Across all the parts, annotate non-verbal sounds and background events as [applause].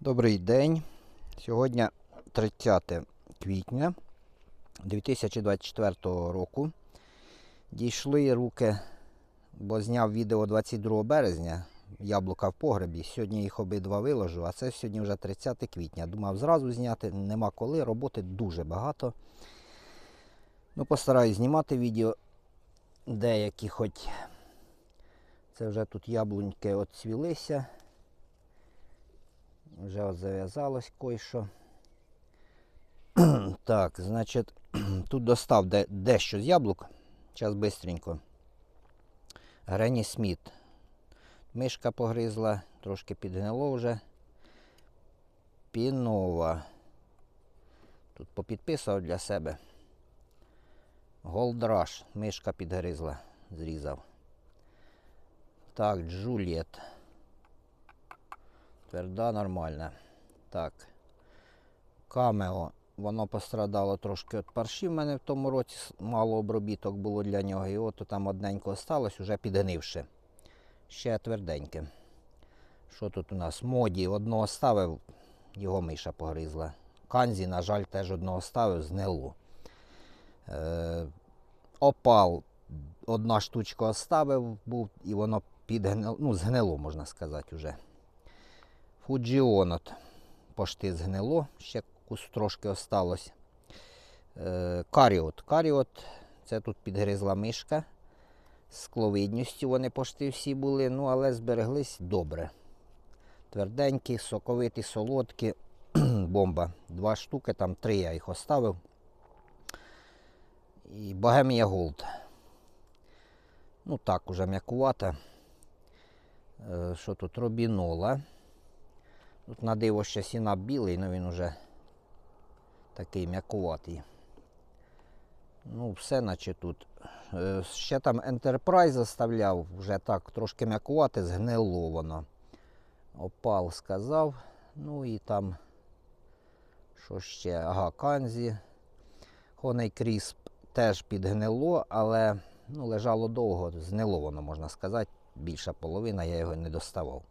Добрий день. Сьогодні 30 квітня 2024 року. Дійшли руки, бо зняв відео 22 березня. Яблука в погребі. Сьогодні їх обидва виложу, а це сьогодні вже 30 квітня. Думав зразу зняти, нема коли, роботи дуже багато. Ну, постараюсь знімати відео деякі, хоч це вже тут яблуньки отцвілися. Вже от зав'язалось кое-що. [clears throat] так, значить, [clears throat] тут достав де, дещо з яблук. Зараз бистренько. Грені Сміт. Мишка погризла, трошки підгнило вже. Пінова. Тут попідписував для себе. Голдраш. Мишка підгризла, зрізав. Так, Джуліет. Тверда, нормальна. Так. Камео. Воно пострадало трошки від парші. В мене в тому році мало обробіток було для нього. І от там одненько осталось, уже підгнивши. Ще тверденьке. Що тут у нас? Моді одного ставив, його миша погризла. Канзі, на жаль, теж одного ставив, знило. Е, опал одна штучка оставив, був, і воно підгнило, ну, згнило, можна сказати, уже. Фуджіонот пошти згнило, ще трошки осталось. Е, каріот. Каріот це тут підгризла мишка. З кловидністю вони пошти всі були, ну але збереглись добре. Тверденькі, соковиті, солодкі. [clears throat] Бомба. Два штуки, там три я їх оставив. І Богемія Голд. Ну так, уже м'якувата. Е, Що тут? Робінола. Тут на диво ще сінап білий, але він уже такий м'якуватий. Ну, все наче тут. Е, Ще там Enterprise заставляв, вже так трошки м'якувати, згнило воно. Опал сказав. Ну і там. Що ще? Ага, Канзі. Honey Crisp теж підгнило, але ну, лежало довго, знило воно, можна сказати. Більша половина, я його не доставав.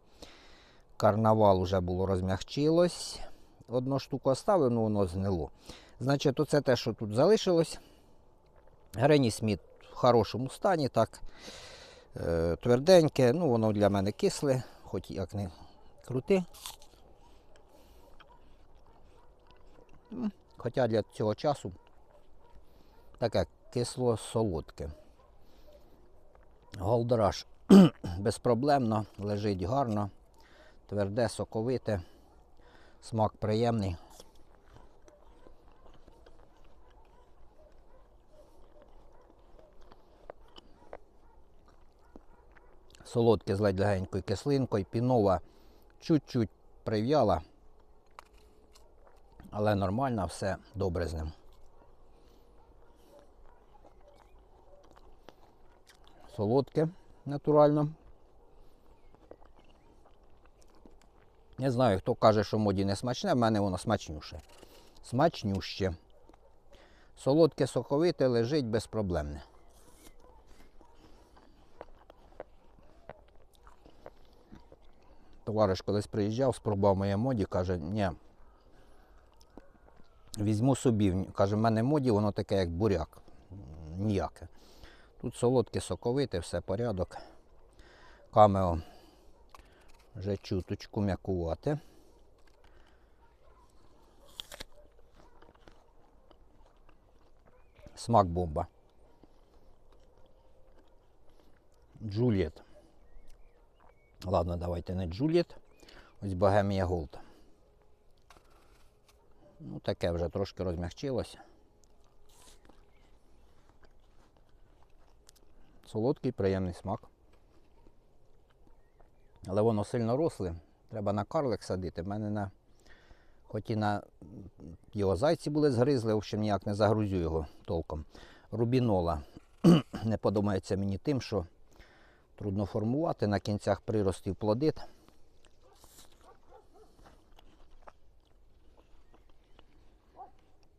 Карнавал уже було розмягчилось. Одну штуку оставив, ну воно знило. Значить, оце те, що тут залишилось. Грені Сміт в хорошому стані, так. Е, тверденьке, ну воно для мене кисле, хоч як не крути. Хоча для цього часу таке кисло солодке. Голдраш [clears throat] безпроблемно, лежить гарно, тверде, соковите, смак приємний. Солодке з ледь легенькою кислинкою, пінова чуть-чуть прив'яла, але нормально, все добре з ним. Солодке, натурально. Не знаю, хто каже, що моді не смачне, в мене воно смачнюше. Смачнюще. Солодке соковите лежить безпроблемне. Товариш колись приїжджав, спробував моє моді, каже, ні. Візьму собі. Каже, в мене моді, воно таке, як буряк. Ніяке. Тут солодке, соковите, все порядок. Камео вже чуточку м'якувати. Смак бомба. Джульєт. Ладно, давайте не Джульєт. Ось Богемія Голд. Ну, таке вже трошки розмягчилося. Солодкий, приємний смак. Але воно сильно росле. Треба на карлик садити. В мене на. Хоч і на його зайці були згризли, в общем, ніяк не загрузю його толком. Рубінола [clears throat] не подобається мені тим, що трудно формувати, на кінцях приростів плодит.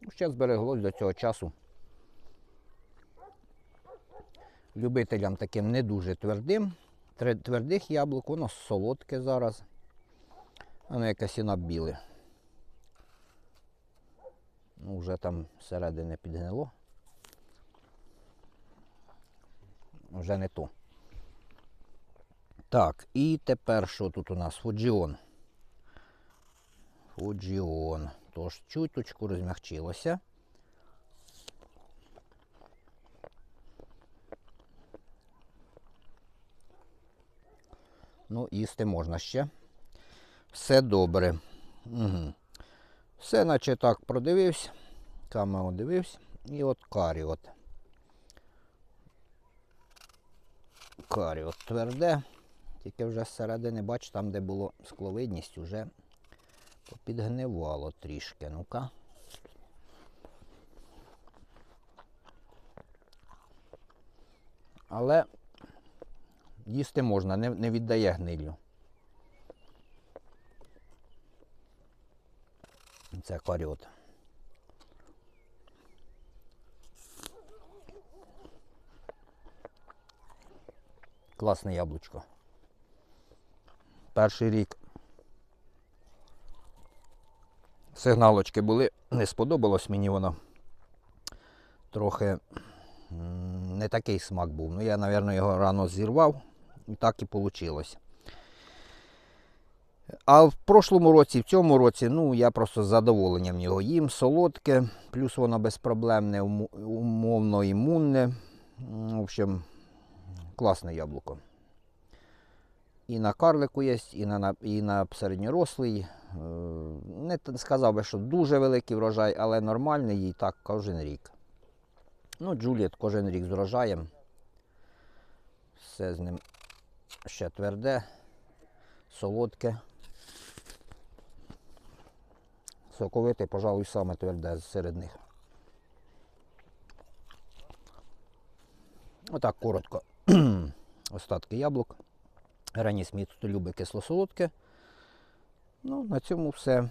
Ну, Ще збереглось до цього часу. Любителям таким не дуже твердим. Твердих яблук, воно солодке зараз. Воно якесь і біле. Ну, вже там зсередини підгнило. Вже не то. Так, і тепер що тут у нас? Фуджіон. Фуджіон. Тож чуточку розмягчилося. Ну, їсти можна ще. Все добре. Угу. Все, наче так продивився. Камео дивився. І от карі от. Карі от тверде. Тільки вже зсередини, бач, там, де було скловидність, вже підгнивало трішки. Ну-ка. Але їсти можна, не, не віддає гнилю. Це коріот. Класне яблучко. Перший рік. Сигналочки були, не сподобалось мені воно. Трохи не такий смак був. Ну, я, мабуть, його рано зірвав, так і вийшло. А в прошлому році, в цьому році, ну, я просто з задоволенням його їм. Солодке, плюс воно безпроблемне, умовно імунне. В общем, класне яблуко. І на карлику є, і на, і на середньорослий. Е, Не сказав би, що дуже великий врожай, але нормальний і так кожен рік. Ну, Джуліет кожен рік з врожаєм. Все з ним ще тверде, солодке. Соковите, пожалуй, саме тверде серед них. Отак коротко. [clears throat] Остатки яблук. Грані Сміт хто любить кисло-солодке. Ну, на цьому все.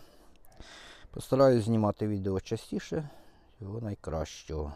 Постараюсь знімати відео частіше. Всього найкращого.